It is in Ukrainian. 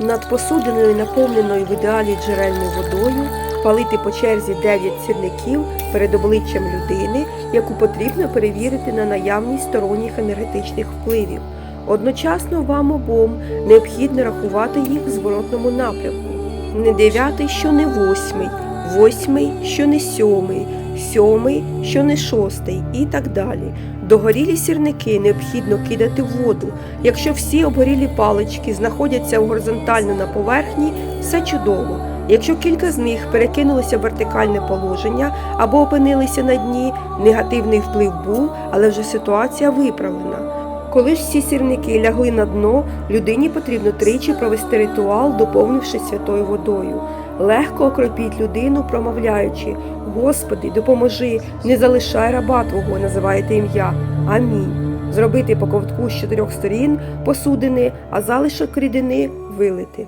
Над посудиною, наповненою в ідеалі джерельною водою, палити по черзі 9 сірників перед обличчям людини, яку потрібно перевірити на наявність сторонніх енергетичних впливів. Одночасно вам обом необхідно рахувати їх в зворотному напрямку. Не дев'ятий, що не восьмий, восьмий, що не сьомий, сьомий, що не шостий і так далі. Догорілі сірники необхідно кидати в воду. Якщо всі обгорілі палички знаходяться горизонтально на поверхні, все чудово. Якщо кілька з них перекинулися в вертикальне положення або опинилися на дні, негативний вплив був, але вже ситуація виправлена. Коли ж всі сірники лягли на дно, людині потрібно тричі провести ритуал, доповнивши святою водою. Легко окропіть людину, промовляючи: Господи, допоможи, не залишай раба Твого, називаєте ім'я. Амінь. Зробити по ковтку з чотирьох сторін посудини, а залишок рідини вилити.